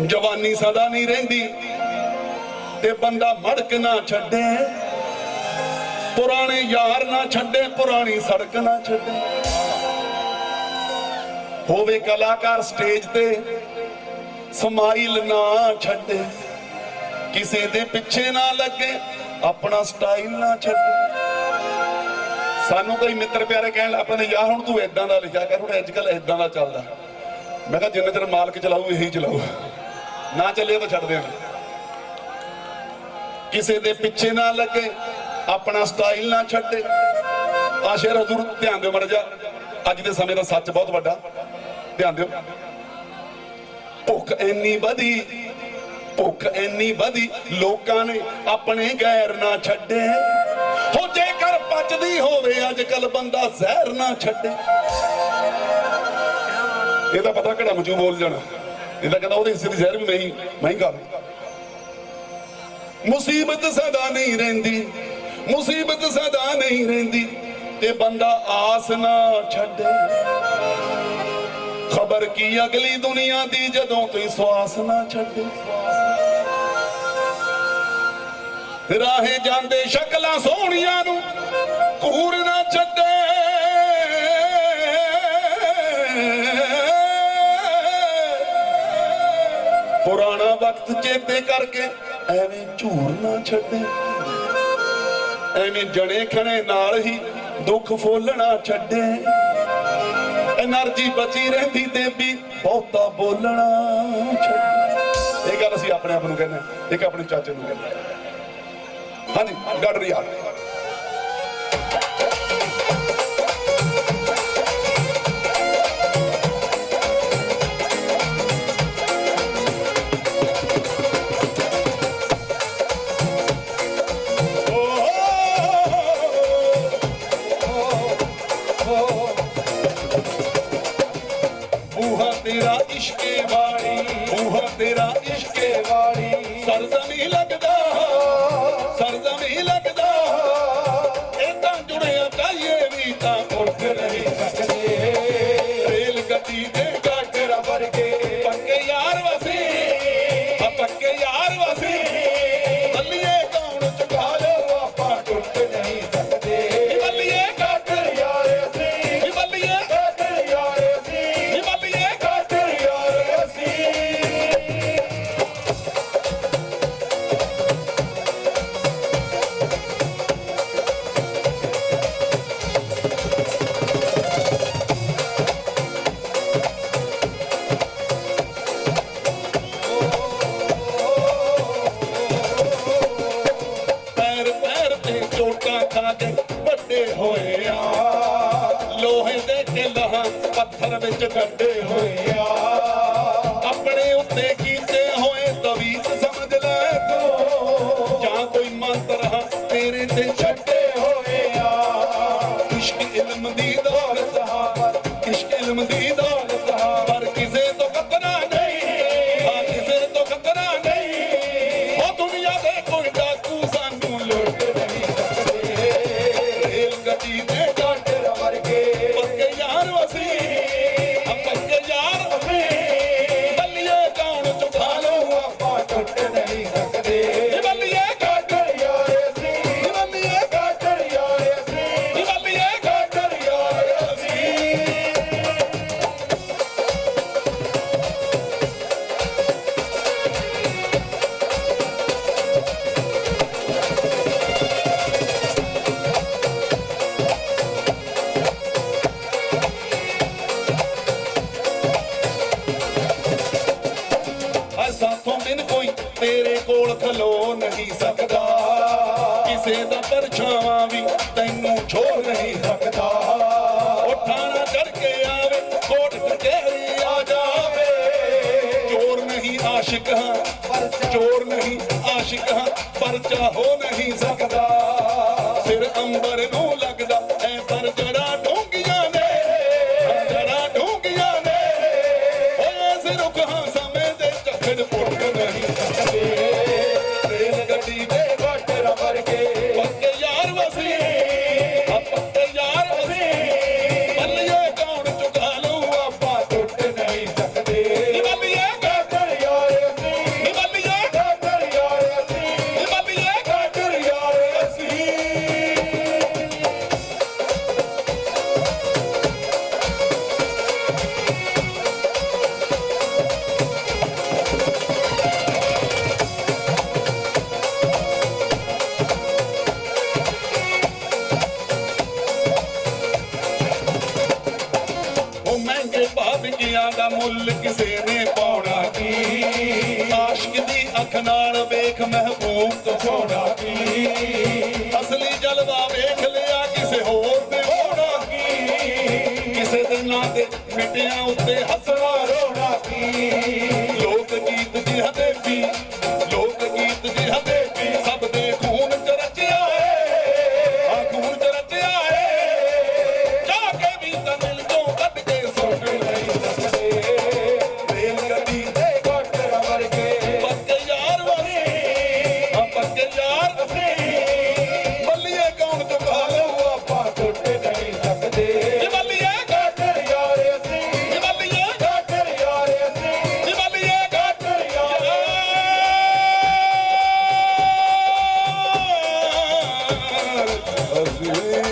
ਜਵਾਨੀ ਸਦਾ ਨਹੀਂ ਰਹਿੰਦੀ ਤੇ ਬੰਦਾ ਮੜਕ ਨਾ ਛੱਡੇ। ਪੁਰਾਣੇ ਯਾਰ ਨਾ ਛੱਡੇ, ਪੁਰਾਣੀ ਸੜਕ ਨਾ ਛੱਡੇ। ਹੋਵੇ ਕਲਾਕਾਰ ਸਟੇਜ ਤੇ ਸਮਾਈਲ ਨਾ ਛੱਡੇ। ਕਿਸੇ ਦੇ ਪਿੱਛੇ ਨਾ ਲੱਗੇ, ਆਪਣਾ ਸਟਾਈਲ ਨਾ ਛੱਡੇ। ਸਾਨੂੰ ਕੋਈ ਮਿੱਤਰ ਪਿਆਰੇ ਕਹਿਣ ਲੱਗ ਪੈਂਦੇ, ਯਾਰ, ਹੁਣ ਤੂੰ ਇਦਾਂ ਦਾ ਲਿਖਿਆ ਕਰ, ਹੁਣ ਅੱਜ ਕੱਲ ਇਦਾਂ ਦਾ ਚੱਲਦਾ। ਮੈਂ ਕਿਹਾ, ਜਿੰਨੇ ਚਿਰ ਮਾਲਕ ਚਲਾਊ, ਇਹੀ ਚਲਾਊ। ਨਾ ਚੱਲੇ ਤਾਂ ਛੱਡ ਦੇਣਾ ਕਿਸੇ ਦੇ ਪਿੱਛੇ ਨਾ ਲੱਗੇ, ਆਪਣਾ ਸਟਾਈਲ ਨਾ ਛੱਡੇ। ਆ ਸ਼ੇਰ ਹਜ਼ੂਰ ਧਿਆਨ ਦਿਓ ਮਰ ਜਾ ਅੱਜ ਦੇ ਸਮੇਂ ਦਾ ਸੱਚ ਬਹੁਤ ਵੱਡਾ। ਧਿਆਨ ਦਿਓ। ਭੁੱਖ ਇੰਨੀ ਵਧੀ, ਭੁੱਖ ਇੰਨੀ ਵਧੀ, ਲੋਕਾਂ ਨੇ ਆਪਣੇ ਗੈਰ ਨਾ ਛੱਡੇ। ਹੋ ਜੇਕਰ ਪਚਦੀ ਹੋਵੇ ਅੱਜ ਕੱਲ ਬੰਦਾ ਜ਼ਹਿਰ ਨਾ ਛੱਡੇ। ਇਹਦਾ ਪਤਾ ਕਿਹੜਾ ਮਜੂ ਬੋਲ ਜਾਣਾ। ਇਹਦਾ ਕਹਿੰਦਾ ਉਹਦੇ ਹਿੱਸੇ ਦੀ ਜ਼ਹਿਰ ਵੀ ਮੈਂ ਹੀ ਮੈਂ ਹੀ ਗਾ ਮੁਸੀਬਤ ਸਦਾ ਨਹੀਂ ਰਹਿੰਦੀ, ਮੁਸੀਬਤ ਸਦਾ ਨਹੀਂ ਰਹਿੰਦੀ, ਤੇ ਬੰਦਾ ਆਸ ਨਾ ਛੱਡੇ। ਖਬਰ ਕੀ ਅਗਲੀ ਦੁਨੀਆ ਦੀ ਜਦੋਂ ਕੋਈ ਸਵਾਸ ਨਾ ਛੱਡੇ? ਰਾਹੇ ਜਾਂਦੇ ਸ਼ਕਲਾਂ ਸੋਹਣੀਆਂ ਨੂੰ, ਕੂਰ ਨਾ ਕਰਕੇ ਐਵੇਂ ਝੂਰ ਨਾ ਛੱਡੇ। ਐਵੇਂ ਜਣੇ ਖਣੇ ਨਾਲ ਹੀ ਦੁੱਖ ਫੋਲਣਾ ਛੱਡੇ। ਐਨਰਜੀ ਬਚੀ ਰਹਿੰਦੀ ਤੇ ਵੀ ਬਹੁਤਾ ਬੋਲਣਾ ਛੱਡੇ। ਇਹ ਗੱਲ ਅਸੀਂ ਆਪਣੇ ਆਪ ਨੂੰ ਕਹਿੰਦੇ ਇੱਕ ਆਪਣੇ ਚਾਚੇ ਨੂੰ ਕਹਿੰਦੇ ਹਾਂਜੀ ਗੱਡ ਰਿਆਲ ਬੂਹਾ ਤੇਰਾ ਇਸ਼ਕੇ ਵਾਲੀ। ਬੂਹਾ ਤੇਰਾ ਇਸ਼ਕੇ ਵਾਲੀ। ਸਰਜ਼ਮੀ ਲੱਗਦਾ। ਸਰਜ਼ਮੀ ਚੋਟਾਂ ਵੱਡੇ ਹੋਏ ਆ। ਲੋਹੇ ਦੇ ਕਿਲਹਾਂ ਪੱਥਰ ਵਿੱਚ ਕੱਢੇ ਹੋਏ ਆ। ਆਪਣੇ ਉੱਤੇ ਕੀਤੇ ਕੋਈ ਤੇਰੇ ਕੋਲ ਖਲੋ ਨਹੀਂ ਸਕਦਾ। ਕਿਸੇ ਦਾ ਪਰਛਾਵਾਂ ਵੀ ਤੈਨੂੰ ਛੋੜ ਨਹੀਂ ਸਕਦਾ। ਉਠਾਣਾ ਚੜ ਕੇ ਆਵੇ ਕੋਟ ਕਚਹਿਰੀ ਆ ਜਾਵੇ। ਚੋਰ ਨਹੀਂ ਆਸ਼ਿਕ ਹਾਂ, ਚੋਰ ਨਹੀਂ ਆਸ਼ਿਕ ਹਾਂ, ਪਰਚਾ ਹੋ ਨਹੀਂ ਸਕਦਾ। ਸਿਰ ਅੰਬਰ ਨੂੰ ਦਾ ਕਿਸੇ ਨੇ ਪਾਉਣਾ ਕੀ? ਆਸ਼ਕ ਦੀ ਅੱਖ ਨਾਲ ਵੇਖ ਮਹਿਬੂਬ ਤੋਂ ਸੋਣਾ ਕੀ? ਅਸਲੀ ਜਲਵਾ ਵੇਖ ਲਿਆ ਕਿਸੇ ਹੋਰ ਤੇ ਹੋਣਾ ਕੀ? ਕਿਸੇ ਦੇ ਨਾਂ ਤੇ ਮਿੱਟਿਆਂ ਉੱਤੇ ਹੱਸਣਾ ਰੋਣਾ ਕੀ? থাকিলে